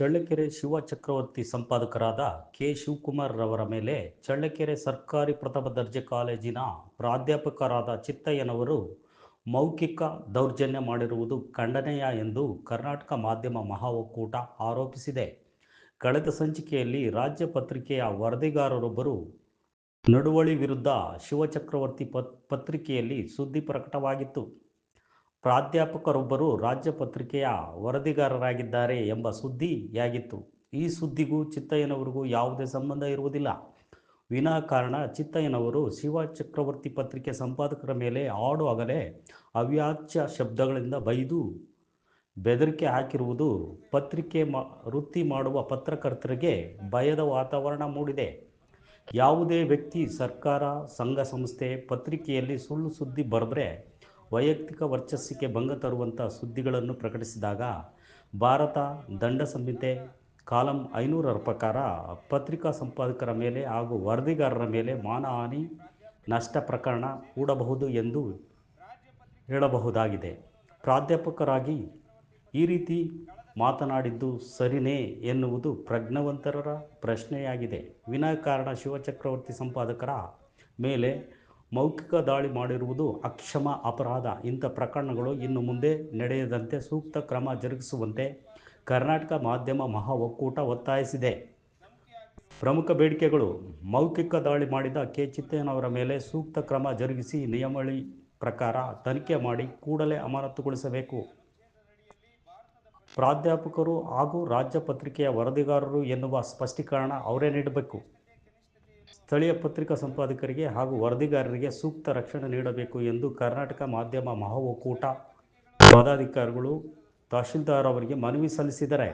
ಚಳ್ಳಕೆರೆ ಶಿವ ಚಕ್ರವರ್ತಿ ಸಂಪಾದಕರಾದ ಕೆ. ಶಿವಕುಮಾರ್ ರವರ ಮೇಲೆ ಚಳ್ಳಕೆರೆ ಸರ್ಕಾರಿ ಪ್ರಥಮ ದರ್ಜೆ ಕಾಲೇಜಿನ ಪ್ರಾಧ್ಯಾಪಕರಾದ ಚಿತ್ತಯ್ಯನವರು ಮೌಖಿಕ ದೌರ್ಜನ್ಯ ಮಾಡಿರುವುದು ಖಂಡನೀಯ ಎಂದು ಕರ್ನಾಟಕ ಮಾಧ್ಯಮ ಮಹಾ ಒಕ್ಕೂಟ ಆರೋಪಿಸಿದೆ. ಕಳೆದ ಸಂಚಿಕೆಯಲ್ಲಿ ರಾಜ್ಯ ಪತ್ರಿಕೆಯ ವರದಿಗಾರರೊಬ್ಬರು ನಡುವಳಿ ವಿರುದ್ಧ ಶಿವಚಕ್ರವರ್ತಿ ಪತ್, ಪತ್ರಿಕೆಯಲ್ಲಿ ಸುದ್ದಿ ಪ್ರಕಟವಾಗಿತ್ತು. ಪ್ರಾಧ್ಯಾಪಕರೊಬ್ಬರು ರಾಜ್ಯ ಪತ್ರಿಕೆಯ ವರದಿಗಾರರಾಗಿದ್ದಾರೆ ಎಂಬ ಸುದ್ದಿಯಾಗಿತ್ತು. ಈ ಸುದ್ದಿಗೂ ಚಿತ್ತಯ್ಯನವರಿಗೂ ಯಾವುದೇ ಸಂಬಂಧ ಇರುವುದಿಲ್ಲ. ವಿನಾಕಾರಣ ಚಿತ್ತಯ್ಯನವರು ಶಿವ ಚಕ್ರವರ್ತಿ ಪತ್ರಿಕೆ ಸಂಪಾದಕರ ಮೇಲೆ ಆಡು ಅವ್ಯಾಚ್ಯ ಶಬ್ದಗಳಿಂದ ಬೈದು ಬೆದರಿಕೆ ಹಾಕಿರುವುದು ಪತ್ರಿಕೆ ಮ, ವೃತ್ತಿ ಮಾಡುವ ಪತ್ರಕರ್ತರಿಗೆ ಭಯದ ವಾತಾವರಣ ಮೂಡಿದೆ. ಯಾವುದೇ ವ್ಯಕ್ತಿ, ಸರ್ಕಾರ, ಸಂಘ, ಸಂಸ್ಥೆ ಪತ್ರಿಕೆಯಲ್ಲಿ ಸುಳ್ಳು ಸುದ್ದಿ ಬರೆದ್ರೆ ವೈಯಕ್ತಿಕ ವರ್ಚಸ್ಸಿಗೆ ಭಂಗ ತರುವಂಥ ಸುದ್ದಿಗಳನ್ನು ಪ್ರಕಟಿಸಿದಾಗ ಭಾರತ ದಂಡ ಸಂಹಿತೆ ಕಾಲಂ ಐನೂರರ ಪ್ರಕಾರ ಪತ್ರಿಕಾ ಸಂಪಾದಕರ ಮೇಲೆ ಹಾಗೂ ವರದಿಗಾರರ ಮೇಲೆ ಮಾನಹಾನಿ ನಷ್ಟ ಪ್ರಕರಣ ಹೂಡಬಹುದು ಎಂದು ಹೇಳಬಹುದಾಗಿದೆ. ಪ್ರಾಧ್ಯಾಪಕರಾಗಿ ಈ ರೀತಿ ಮಾತನಾಡಿದ್ದು ಸರಿನೇ ಎನ್ನುವುದು ಪ್ರಜ್ಞಾವಂತರರ ಪ್ರಶ್ನೆಯಾಗಿದೆ. ವಿನಾಕಾರಣ ಶಿವಚಕ್ರವರ್ತಿ ಸಂಪಾದಕರ ಮೇಲೆ ಮೌಖಿಕ ದಾಳಿ ಮಾಡಿರುವುದು ಅಕ್ಷಮ ಅಪರಾಧ. ಇಂಥ ಪ್ರಕರಣಗಳು ಇನ್ನು ಮುಂದೆ ನಡೆಯದಂತೆ ಸೂಕ್ತ ಕ್ರಮ ಜರುಗಿಸುವಂತೆ ಕರ್ನಾಟಕ ಮಾಧ್ಯಮ ಮಹಾ ಒಕ್ಕೂಟ ಒತ್ತಾಯಿಸಿದೆ. ಪ್ರಮುಖ ಬೇಡಿಕೆಗಳು, ಮೌಖಿಕ ದಾಳಿ ಮಾಡಿದ ಕೆ. ಚಿತ್ತಯ್ಯನವರ ಮೇಲೆ ಸೂಕ್ತ ಕ್ರಮ ಜರುಗಿಸಿ ನಿಯಮಳಿ ಪ್ರಕಾರ ತನಿಖೆ ಮಾಡಿ ಕೂಡಲೇ ಅಮಾನತುಗೊಳಿಸಬೇಕು. ಪ್ರಾಧ್ಯಾಪಕರು ಹಾಗೂ ರಾಜ್ಯ ಪತ್ರಿಕೆಯ ವರದಿಗಾರರು ಎನ್ನುವ ಸ್ಪಷ್ಟೀಕರಣ ಅವರೇ ನೀಡಬೇಕು. ಸ್ಥಳೀಯ ಪತ್ರಿಕಾ ಸಂಪಾದಕರಿಗೆ ಹಾಗೂ ವರದಿಗಾರರಿಗೆ ಸೂಕ್ತ ರಕ್ಷಣೆ ನೀಡಬೇಕು ಎಂದು ಕರ್ನಾಟಕ ಮಾಧ್ಯಮ ಮಹಾ ಒಕ್ಕೂಟ ಪದಾಧಿಕಾರಿಗಳು ತಹಶೀಲ್ದಾರ್ ಅವರಿಗೆ ಮನವಿ ಸಲ್ಲಿಸಿದ್ದಾರೆ.